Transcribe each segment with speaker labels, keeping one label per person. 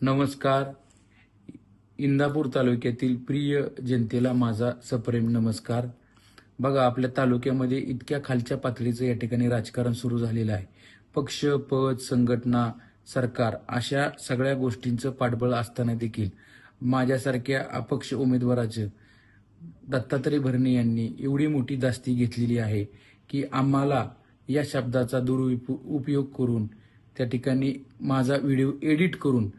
Speaker 1: नमस्कार. इंदापूर तालुक्यातील प्रिय जनतेला माझा सप्रेम नमस्कार. बघा आपल्या तालुक्यामध्ये इतक्या खालच्या पातळीचं या ठिकाणी राजकारण सुरू झालेलं आहे. पक्ष पद संघटना सरकार अशा सगळ्या गोष्टींचं पाठबळ असताना देखील माझ्यासारख्या अपक्ष उमेदवाराचं दत्तात्रय भरणे यांनी एवढी मोठी दास्ती घेतलेली आहे की आम्हाला या शब्दाचा दुरुपयोग करून त्या ठिकाणी माझा व्हिडिओ एडिट करून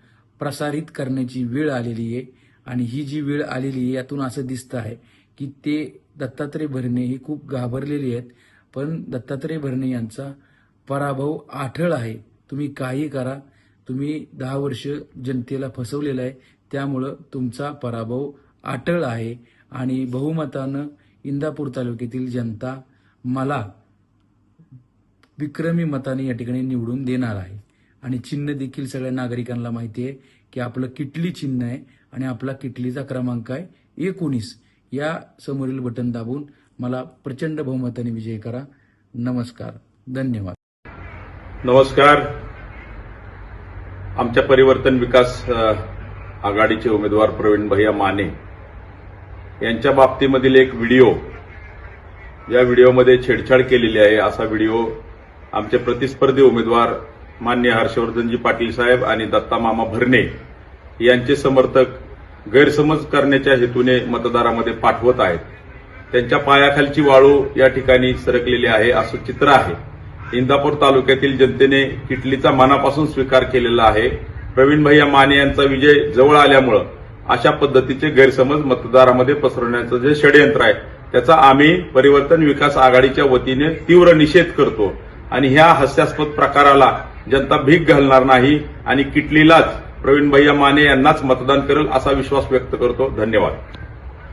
Speaker 1: प्रसारित करण्याची वेळ आलेली आहे. आणि ही जी वेळ आलेली आहे यातून असं दिसतं आहे की ते दत्तात्रय भरणे हे खूप घाबरलेले आहेत. पण दत्तात्रय भरणे यांचा पराभव आठळ आहे. तुम्ही काही करा. तुम्ही दहा वर्ष जनतेला फसवलेलं आहे. त्यामुळं तुमचा पराभव आठळ आहे. आणि बहुमतानं इंदापूर तालुक्यातील जनता मला विक्रमी मताने या ठिकाणी निवडून देणार आहे. आणि चिन्ह देखील सगळ्या नागरिकांना माहिती आहे की आपलं किटली चिन्ह आहे आणि आपला किटलीचा क्रमांक आहे एकोणीस. या समोरील बटन दाबून मला प्रचंड बहुमताने विजय करा. नमस्कार. धन्यवाद.
Speaker 2: नमस्कार. आमच्या परिवर्तन विकास आघाडीचे उमेदवार प्रवीण भैया माने यांच्या बाबतीमधील एक व्हिडिओ या व्हिडिओमध्ये छेडछाड केलेली आहे. असा व्हिडिओ आमचे प्रतिस्पर्धी उमेदवार मान्य हर्षवर्धनजी पाटील साहेब आणि दत्ता मामा भरणे यांचे समर्थक गैरसमज करण्याच्या हेतूने मतदारामध्ये पाठवत आहेत. त्यांच्या पायाखालची वाळू या ठिकाणी सरकलेली आहे असं चित्र आहे. इंदापूर तालुक्यातील जनतेने किटलीचा मनापासून स्वीकार केलेला आहे. प्रवीण भैया माने यांचा विजय जवळ आल्यामुळं अशा पद्धतीचे गैरसमज मतदारामध्ये पसरवण्याचं जे षडयंत्र आहे त्याचा आम्ही परिवर्तन विकास आघाडीच्या वतीने तीव्र निषेध करतो. आणि ह्या हास्यास्पद प्रकाराला जनता भीक घालणार नाही आणि किटलीलाच प्रवीण भैया माने यांनाच मतदान करेल असा विश्वास व्यक्त करतो. धन्यवाद.